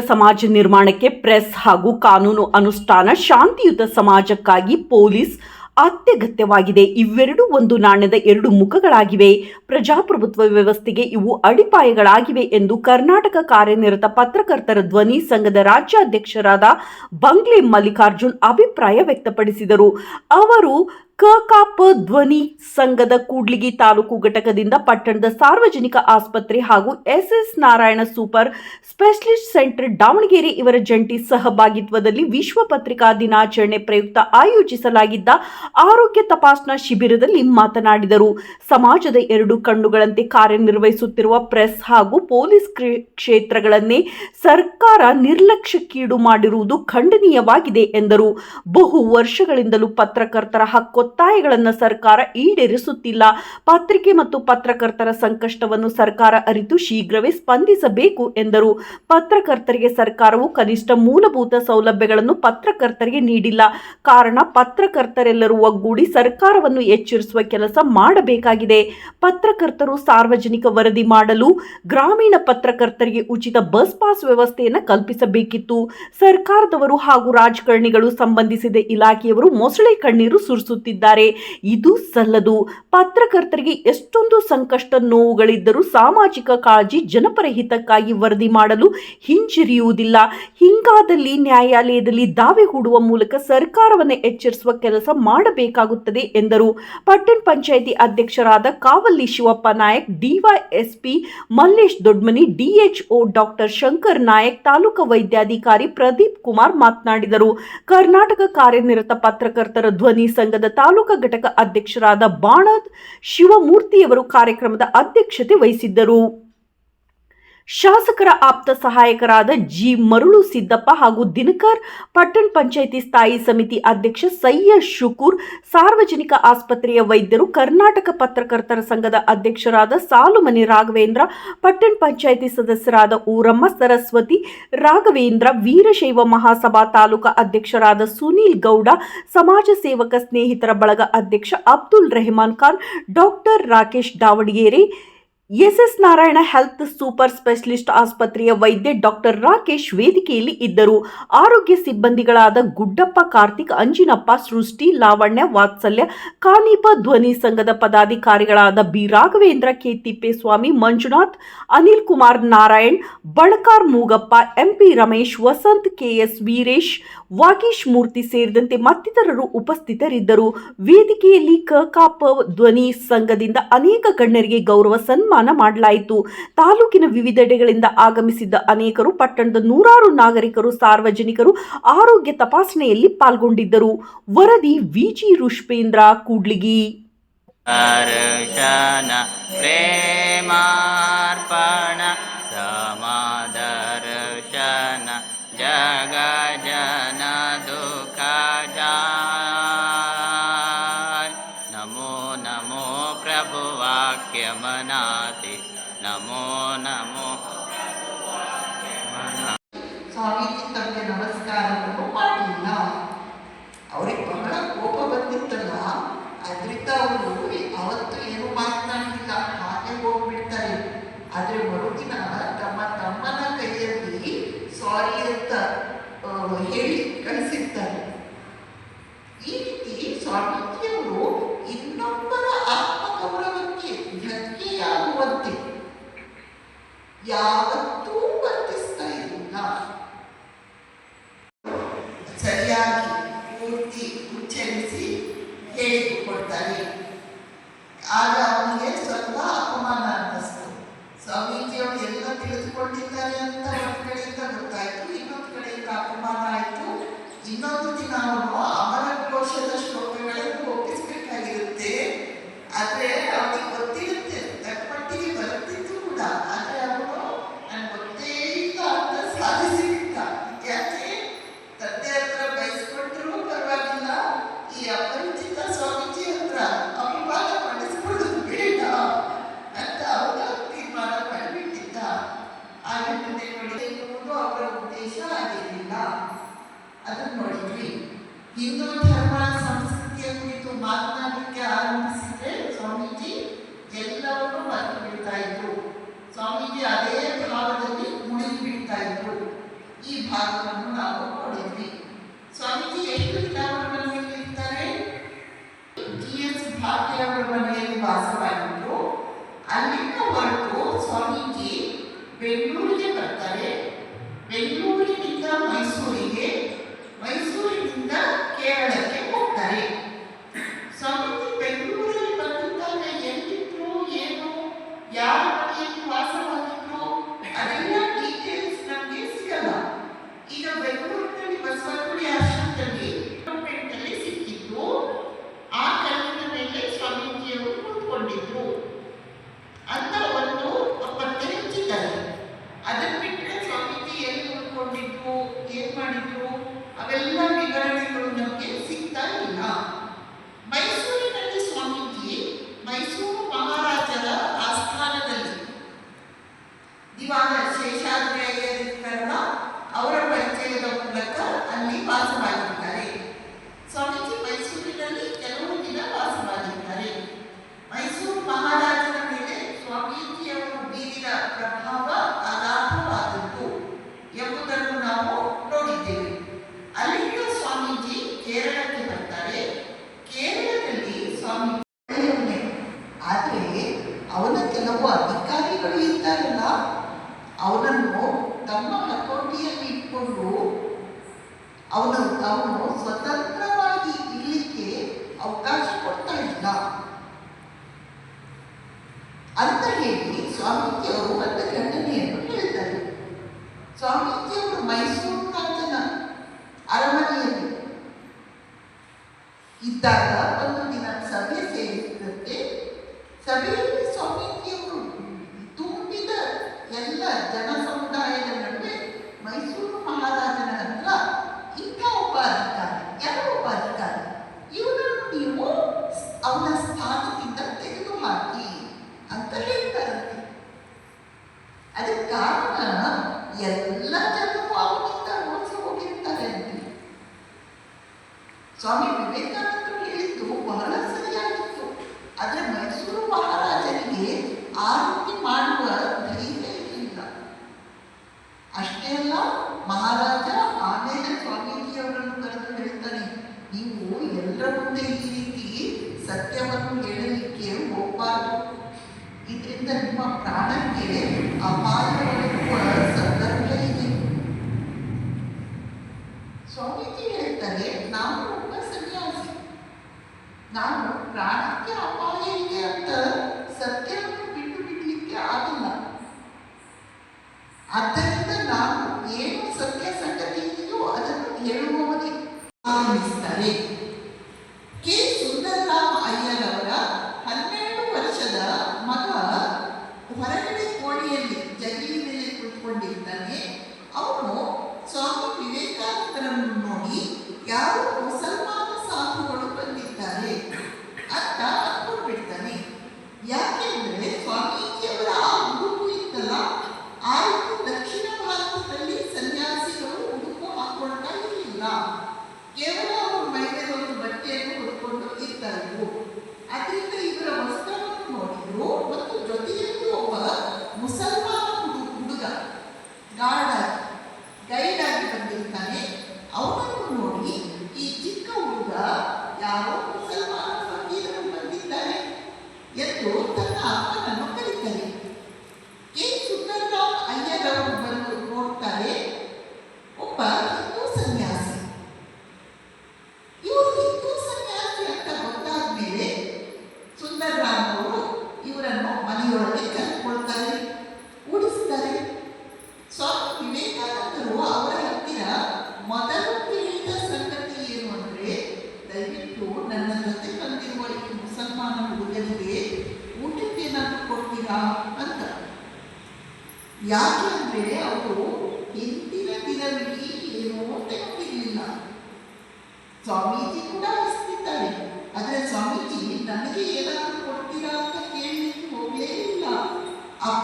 ಸಮಾಜ ನಿರ್ಮಾಣಕ್ಕೆ ಪ್ರೆಸ್ ಹಾಗೂ ಕಾನೂನು ಅನುಷ್ಠಾನ, ಶಾಂತಿಯುತ ಸಮಾಜಕ್ಕಾಗಿ ಪೊಲೀಸ್ ಅತ್ಯಗತ್ಯವಾಗಿದೆ. ಇವೆರಡೂ ಒಂದು ನಾಣ್ಯದ ಎರಡು ಮುಖಗಳಾಗಿವೆ. ಪ್ರಜಾಪ್ರಭುತ್ವ ವ್ಯವಸ್ಥೆಗೆ ಇವು ಅಡಿಪಾಯಗಳಾಗಿವೆ ಎಂದು ಕರ್ನಾಟಕ ಕಾರ್ಯನಿರತ ಪತ್ರಕರ್ತರ ಧ್ವನಿ ಸಂಘದ ರಾಜ್ಯಾಧ್ಯಕ್ಷರಾದ ಬಂಗ್ಲೆ ಮಲ್ಲಿಕಾರ್ಜುನ್ ಅಭಿಪ್ರಾಯ ವ್ಯಕ್ತಪಡಿಸಿದರು. ಅವರು ಕಕಾಪ ಧ್ವನಿ ಸಂಘದ ಕೂಡ್ಲಿಗಿ ತಾಲೂಕು ಘಟಕದಿಂದ ಪಟ್ಟಣದ ಸಾರ್ವಜನಿಕ ಆಸ್ಪತ್ರೆ ಹಾಗೂ SS Narayana super specialist centre Davangere ಇವರ ಜಂಟಿ ಸಹಭಾಗಿತ್ವದಲ್ಲಿ ವಿಶ್ವ ಪತ್ರಿಕಾ ದಿನಾಚರಣೆ ಪ್ರಯುಕ್ತ ಆಯೋಜಿಸಲಾಗಿದ್ದ ಆರೋಗ್ಯ ತಪಾಸಣಾ ಶಿಬಿರದಲ್ಲಿ ಮಾತನಾಡಿದರು. ಸಮಾಜದ ಎರಡು ಕಣ್ಣುಗಳಂತೆ ಕಾರ್ಯನಿರ್ವಹಿಸುತ್ತಿರುವ ಪ್ರೆಸ್ ಹಾಗೂ ಪೊಲೀಸ್ ಕ್ಷೇತ್ರಗಳನ್ನೇ ಸರ್ಕಾರ ನಿರ್ಲಕ್ಷ್ಯಕ್ಕೀಡು ಮಾಡಿರುವುದು ಖಂಡನೀಯವಾಗಿದೆ ಎಂದರು. ಬಹು ವರ್ಷಗಳಿಂದಲೂ ಪತ್ರಕರ್ತರ ಹಕ್ಕೊತ್ತಾಯಗಳನ್ನು ಸರ್ಕಾರ ಈಡೇರಿಸುತ್ತಿಲ್ಲ. ಪತ್ರಿಕೆ ಮತ್ತು ಪತ್ರಕರ್ತರ ಸಂಕಷ್ಟವನ್ನು ಸರ್ಕಾರ ಅರಿತು ಶೀಘ್ರವೇ ಸ್ಪಂದಿಸಬೇಕು ಎಂದರು. ಪತ್ರಕರ್ತರಿಗೆ ಸರ್ಕಾರವು ಕನಿಷ್ಠ ಮೂಲಭೂತ ಸೌಲಭ್ಯಗಳನ್ನು ಪತ್ರಕರ್ತರಿಗೆ ನೀಡಿಲ್ಲ. ಕಾರಣ ಪತ್ರಕರ್ತರೆಲ್ಲರೂ ಒಗ್ಗೂಡಿ ಸರ್ಕಾರವನ್ನು ಎಚ್ಚರಿಸುವ ಕೆಲಸ ಮಾಡಬೇಕಾಗಿದೆ. ಪತ್ರಕರ್ತರು ಸಾರ್ವಜನಿಕ ವರದಿ ಮಾಡಲು ಗ್ರಾಮೀಣ ಪತ್ರಕರ್ತರಿಗೆ ಉಚಿತ ಬಸ್ ಪಾಸ್ ವ್ಯವಸ್ಥೆಯನ್ನು ಕಲ್ಪಿಸಬೇಕಿತ್ತು. ಸರ್ಕಾರದವರು ಹಾಗೂ ರಾಜಕಾರಣಿಗಳು ಸಂಬಂಧಿಸಿದ ಇಲಾಖೆಯವರು ಮೊಸಳೆ ಕಣ್ಣೀರು ಸುರಿಸುತ್ತಿದ್ದಾರೆ ಇದು ಸಲ್ಲದು. ಪತ್ರಕರ್ತರಿಗೆ ಎಷ್ಟೊಂದು ಸಂಕಷ್ಟ ನೋವುಗಳಿದ್ದರೂ ಸಾಮಾಜಿಕ ಕಾಳಜಿ ಜನಪರ ಹಿತಕ್ಕಾಗಿ ವರದಿ ಮಾಡಲು ಹಿಂಜರಿಯುವುದಿಲ್ಲ. ಹಿಂಗಾದಲ್ಲಿ ನ್ಯಾಯಾಲಯದಲ್ಲಿ ದಾವೆ ಹೂಡುವ ಮೂಲಕ ಸರ್ಕಾರವನ್ನು ಎಚ್ಚರಿಸುವ ಕೆಲಸ ಮಾಡಬೇಕಾಗುತ್ತದೆ ಎಂದರು. ಪಟ್ಟಣ ಪಂಚಾಯಿತಿ ಅಧ್ಯಕ್ಷರಾದ Kavalli Shivappa Nayak, DYSP Mallesh Dodmani, DHO doctor Shankar Nayak, taluk ವೈದ್ಯಾಧಿಕಾರಿ ಪ್ರದೀಪ್ ಕುಮಾರ್ ಮಾತನಾಡಿದರು. ಕರ್ನಾಟಕ ಕಾರ್ಯನಿರತ ಪತ್ರಕರ್ತರ ಧ್ವನಿ ಸಂಘದ ತಾಲೂಕು ಘಟಕ ಅಧ್ಯಕ್ಷರಾದ ಬಾಣದ್ ಶಿವಮೂರ್ತಿಯವರು ಕಾರ್ಯಕ್ರಮದ ಅಧ್ಯಕ್ಷತೆ ವಹಿಸಿದ್ದರು. ಶಾಸಕರ ಆಪ್ತ ಸಹಾಯಕರಾದ ಜಿ ಮರುಳು ಸಿದ್ದಪ್ಪ ಹಾಗೂ ದಿನಕರ್ ಪಟ್ಟಣ ಪಂಚಾಯಿತಿ ಸ್ಥಾಯಿ ಸಮಿತಿ ಅಧ್ಯಕ್ಷ ಸಯ್ಯ ಶುಕೂರ್, ಸಾರ್ವಜನಿಕ ಆಸ್ಪತ್ರೆಯ ವೈದ್ಯರು, ಕರ್ನಾಟಕ ಪತ್ರಕರ್ತರ ಸಂಘದ ಅಧ್ಯಕ್ಷರಾದ ಸಾಲುಮನಿ ರಾಘವೇಂದ್ರ, ಪಟ್ಟಣ ಪಂಚಾಯಿತಿ ಸದಸ್ಯರಾದ ಊರಮ್ಮ ಸರಸ್ವತಿ, ರಾಘವೇಂದ್ರ, ವೀರಶೈವ ಮಹಾಸಭಾ ತಾಲೂಕಾ ಅಧ್ಯಕ್ಷರಾದ ಸುನೀಲ್ ಗೌಡ, ಸಮಾಜ ಸೇವಕ ಸ್ನೇಹಿತರ ಬಳಗ ಅಧ್ಯಕ್ಷ Abdul Rehman Khan, doctor Rakesh Davangere SS Narayana health super specialist ಆಸ್ಪತ್ರೆಯ ವೈದ್ಯ ಡಾಕ್ಟರ್ ರಾಕೇಶ್ ವೇದಿಕೆಯಲ್ಲಿ ಇದ್ದರು. ಆರೋಗ್ಯ ಸಿಬ್ಬಂದಿಗಳಾದ ಗುಡ್ಡಪ್ಪ, ಕಾರ್ತಿಕ್, ಅಂಜಿನಪ್ಪ, ಸೃಷ್ಟಿ, ಲಾವಣ್ಯ, ವಾತ್ಸಲ್ಯ, ಕಾನೀಪ, ಧ್ವನಿ ಸಂಘದ ಪದಾಧಿಕಾರಿಗಳಾದ B. Raghavendra, K. Thippeswamy, Manjunath, Anil Kumar Narayan, Balakar Mugappa MP Ramesh, Vasant KS Veeresh, Vagish Murthy ಸೇರಿದಂತೆ ಮತ್ತಿತರರು ಉಪಸ್ಥಿತರಿದ್ದರು. ವೇದಿಕೆಯಲ್ಲಿ ಕಕಾಪ ಧ್ವನಿ ಸಂಘದಿಂದ ಅನೇಕ ಗಣ್ಯರಿಗೆ ಗೌರವ ಸನ್ಮಾನ ಮಾಡಲಾಯಿತು. ತಾಲೂಕಿನ ವಿವಿಧೆಡೆಗಳಿಂದ ಆಗಮಿಸಿದ್ದ ಅನೇಕರು, ಪಟ್ಟಣದ ನೂರಾರು ನಾಗರಿಕರು, ಸಾರ್ವಜನಿಕರು ಆರೋಗ್ಯ ತಪಾಸಣೆಯಲ್ಲಿ ಪಾಲ್ಗೊಂಡಿದ್ದರು. ವರದಿ ವಿಜಿ ರುಷ್ಪೇಂದ್ರ, ಕೂಡ್ಲಿಗಿ. ವಾಕ್ಯ ಮನಾತಿ ನಮೋ ಸ್ವಾಮೀಜಿ ತಮಗೆ ನಮಸ್ಕಾರವನ್ನು ಮಾಡಲಿಲ್ಲ ಅವ್ರಿಗೆ ಬಹಳ ಕೋಪ ಬಂದಿತ್ತಲ್ಲ, ಅದರಿಂದ ಅವರು ಅವತ್ತು ಏನು ಮಾತನಾಡಲಿಲ್ಲ, ಹಾಗೆ ಹೋಗ್ಬಿಡ್ತಾರೆ. ಆದರೆ ಮರುದಿನ ತಮ್ಮ ತಮ್ಮನ ಕೈಯಲ್ಲಿ ಸಾರಿ ಅಂತ ಹೇಳಿ ಕಳಿಸಿರ್ತಾರೆ. ಈ ರೀತಿ ಸ್ವಾಮೀಜಿಯವರು ಯಾವತ್ತೂ ವರ್ತಿಸ್ತಾ ಇರಲಿಲ್ಲ ಸರಿಯಾಗಿ ಪೂರ್ತಿ ಉಚ್ಚರಿಸಿ ಹೇಳಿಕೊಡ್ತಾರೆ. ಆಗ ಅವನಿಗೆ ಸ್ವಲ್ಪ ಅಪಮಾನ ಅನ್ನಿಸ್ತು. ಸ್ವಾಮೀಜಿಯವರು ಎಲ್ಲ ತಿಳಿದುಕೊಂಡಿದ್ದಾರೆ ಅಂತ ಒಂದು ಕಡೆಯಿಂದ ಗೊತ್ತಾಯ್ತು, ಇನ್ನೊಂದು ಕಡೆಯಿಂದ ಅಪಮಾನ ಆಯಿತು. ಇನ್ನೊಂದು ದಿನ ಅವನು ಅಮರ ಕೋಶದ ಶ್ಲೋಕಗಳನ್ನು ಒಪ್ಪಿಸಬೇಕಾಗಿರುತ್ತೆ. ಆದರೆ ಅವನಿಗೆ ಗೊತ್ತಿರುತ್ತೆ and love adamnolitui. Hindu ಧರ್ಮ ಸಂಸ್ಕೃತಿಯ ಕುರಿತು ಮಾತನಾಡಲಿಕ್ಕೆ ಆರಂಭಿಸಿದ್ರೆ ಸ್ವಾಮೀಜಿ ಎಲ್ಲವನ್ನು ಮರೆತು ಬಿಡ್ತಾ ಇದ್ರು ಸ್ವಾಮೀಜಿ ಅದೇ ಭಾವದಲ್ಲಿ ಮುಳುಗಿ ಬಿಡ್ತಾ ಇದ್ರು ಈ ಭಾಗವನ್ನು ನಾವು ನೋಡಿದ್ವಿ ಸ್ವಾಮೀಜಿ ಎಷ್ಟು ಕಿತಾಬುಗಳಲ್ಲಿ ಇರ್ತಾರೆ ಟಿ ಎಸ್ ಭಾಗ್ಯ ಅವರ ಮನೆಯಲ್ಲಿ ವಾಸವಾಗಿದ್ರು ಅಲ್ಲಿಂದ ಹೊರಟು ಸ್ವಾಮೀಜಿ ಬೆಂಗಳೂರು ಅವನು ಅವನು ಸ್ವತಂತ್ರವಾಗಿ ಇರಲಿಕ್ಕೆ ಅವಕಾಶ ಕೊಡ್ತಾ ಇಲ್ಲ. ಅಂತ ಹೇಳಿ ಸ್ವಾಮೀಜಿಯವರು ಒಂದು ಘಟನೆಯನ್ನು ಹೇಳ್ತಾರೆ ಸ್ವಾಮೀಜಿಯವರು ಮೈಸೂರು ರಾಜನ ಅರಮನೆಯಲ್ಲಿ ಇದ್ದಾಗ ಒಂದು ದಿನ ಸಭೆ ಸೇರಿದಂತೆ ಸಭೆಯಲ್ಲಿ ಸ್ವಾಮೀಜಿಯವರು ತುಂಬಿದ ಎಲ್ಲ ಜನ ಆದರೆ ಮೈಸೂರು ಮಹಾರಾಜನಿಗೆ ಆ ರೀತಿ ಮಾಡುವ ಧೈರ್ಯ ಇರಲಿಲ್ಲ ಅಷ್ಟೇ ಅಲ್ಲ, ಮಹಾರಾಜ ಆಮೇಲೆ ಸ್ವಾಮೀಜಿಯವರನ್ನು ಕರೆದು ಹೇಳ್ತಾನೆ, ನೀವು ಎಲ್ಲರ ಮುಂದೆ ಈ ರೀತಿ ಸತ್ಯವನ್ನು ಹೇಳಲಿಕ್ಕೆ ಹೋಗಬಾರ್ದು. ಇದರಿಂದ ನಿಮ್ಮ ಪ್ರಾಣಕ್ಕೆ ಅಪಾಯ ನೋಡಿ ಯಾವ ಮುಸಲ್ಮಾನ ಸಾಧುಗಳು ಬಂದಿದ್ದಾರೆ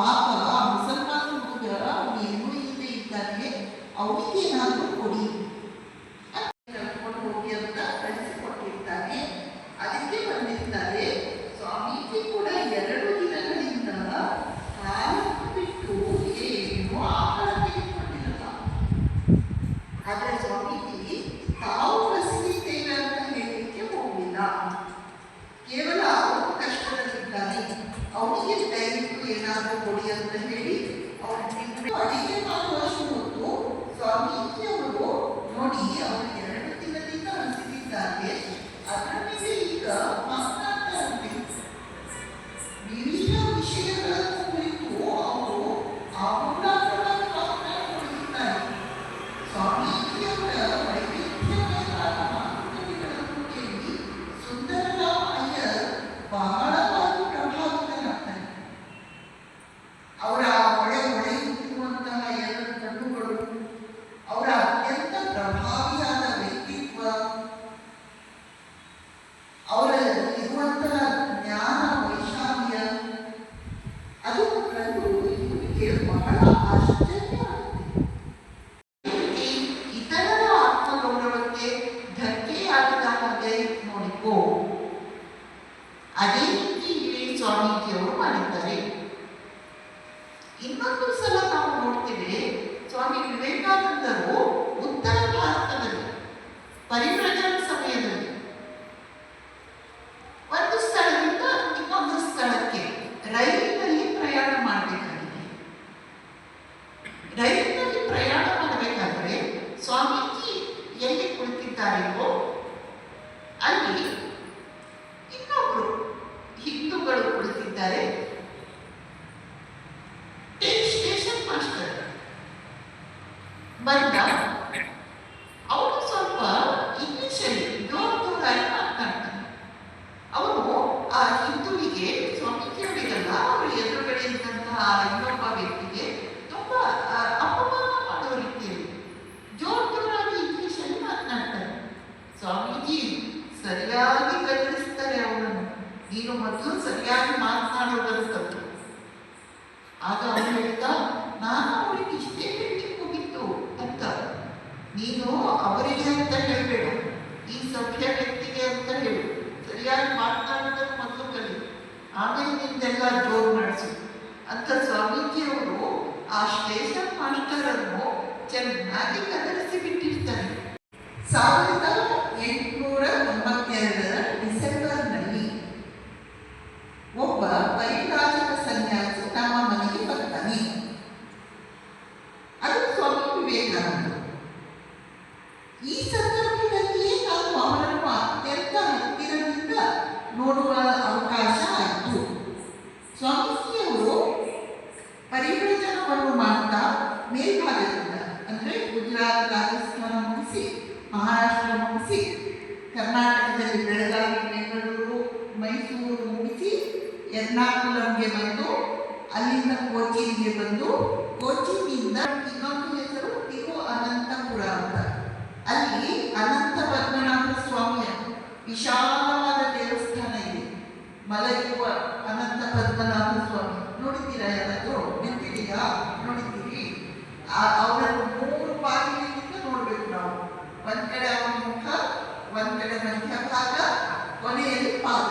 ಆ ಮಾತು ಇವರಿಗೆ ಬಹಳ ಆಶ್ಚರ್ಯ ಆಗುತ್ತೆ. ಇವರಿಗೆ ಇತರರ ಆತ್ಮಗೌರವಕ್ಕೆ ಧಕ್ಕೆಯಾಗದ ಹಾಗೆ ನೋಡಿಕೋ ಅದೇ ರೀತಿ ಇಲ್ಲಿ ಸ್ವಾಮೀಜಿಯವರು ಮಾಡಿದ್ದಾರೆ ಇನ್ನೊಂದು ಸಲ ನಾವು ನೋಡ್ತೇವೆ ಸ್ವಾಮಿ ವಿವೇಕಾನಂದರು ಉತ್ತರ ಭಾರತದಲ್ಲಿ ಪರಿವ್ರಜನ ಸಮಯದಲ್ಲಿ ಒಂದು ಸ್ಥಳದಿಂದ ಇನ್ನೊಂದು ಸ್ಥಳಕ್ಕೆ ರೈಲಿನಲ್ಲಿ ಪ್ರಯಾಣ ಮಾಡಬೇಕಾಗಿದೆ ರೈಲಿನಲ್ಲಿ ಪ್ರಯಾಣ ಮಾಡಬೇಕಾದ್ರೆ ಸ್ವಾಮೀಜಿ ಎಲ್ಲಿ ಕುಳಿತಿದ್ದಾರೆಯೋ ಅಲ್ಲಿ ಇನ್ನೊಬ್ರು ಹಿಂದೂಗಳು ಕುಳಿತಿದ್ದಾರೆ ಸ್ಟೇಷನ್ ಮಾಸ್ಟರ್ ಬಂದ ಅವನು ಸ್ವಲ್ಪ ಇಂಗ್ಲಿಷಲ್ಲಿ ಜೋರ್ ಜೋರಾಗಿ ಮಾತನಾಡ್ತಾನೆ ಅವನು ಆ ಹಿಂದೂವಿಗೆ ಸ್ವಾಮೀಜಿಯವರಿಗೆಲ್ಲ ಅವರು ಎದುರುಗಡೆ ಇದ್ದಂತಹ ಇನ್ನೊಬ್ಬ ವ್ಯಕ್ತಿಗೆ ತುಂಬಾ ಆ, ಅಪಮಾನ ಮಾಡೋ ರೀತಿಯಲ್ಲಿ ಜೋರ್ ಜೋರಾಗಿ ಇಂಗ್ಲಿಷಲ್ಲಿ ಮಾತನಾಡ್ತಾನೆ ಸ್ವಾಮೀಜಿ ಸರಿಯಾಗಿ ಗದರಿಸ್ತಾರೆ ಅವರನ್ನು ನೀನು ಮೊದಲು ಸರಿಯಾಗಿ ಮಾತನಾಡೋದನ್ನು ಕಲಿತು ಆಗ ಅವನು ಹೇಳ್ದ ನಾನು ಅವರಿಗೆ ಇಷ್ಟೇ ಹೇಳಿ ಹೋಗಿತ್ತು ಅಂತ ನೀನು ಅವರಿಗೆ ಅಂತ ಹೇಳಬೇಡ. ಈ ಸಭ್ಯ ವ್ಯಕ್ತಿಗೆ ಅಂತ ಹೇಳು. ಸರಿಯಾಗಿ ಮಾತನಾಡೋದನ್ನು ಮೊದಲು ಕಲಿ. ಆಮೇಲೆ ನಿಂದೆಲ್ಲ ಜೋರು ಮಾಡಿಸು. ಅಂತ ಸ್ವಾಮೀಜಿಯವರು ಆ ಸ್ಟೇಷನ್ ಮಾಸ್ಟರನ್ನು ಚೆನ್ನಾಗಿ ಕದರಿಸಿ ಬಿಟ್ಟಿರ್ತಾರೆ. ಸಾವಿರದ ಎಂಟುನೂರ ಎರ್ನಾಕುಲಂಗೆ ಬಂದು, ಅಲ್ಲಿಂದ ಕೋಚಿನ್ಗೆ ಬಂದು ಕೋಚಿನಿಂದ ಇನ್ನೊಂದು ಹೆಸರು ತಿರು ಅನಂತಪುರ ಅಂತ. ಅಲ್ಲಿ ಅನಂತ ಪದ್ಮನಾಭ ಸ್ವಾಮಿಯ ವಿಶಾಲವಾದ ದೇವಸ್ಥಾನ ಇದೆ. ಮಲಗಿರುವ ಅನಂತ ಪದ್ಮನಾಭ ಸ್ವಾಮಿ. ನೋಡಿದ್ದೀರಾ ಯಾರಾದರೂ? ನಿಂತಿದ್ದೀರಾ? ನೋಡಿದ್ದೀರಿ? ಅವರನ್ನು ಮೂರು ಬಾಗಿಲಿನಿಂದ ನೋಡ್ಬೇಕು ನಾವು. ಒಂದ್ ಕಡೆ ಅವನ ಮುಖ, ಒಂದ್ ಕಡೆ ಮಧ್ಯಭಾಗ, ಕೊನೆಯಲ್ಲಿ ಪಾದ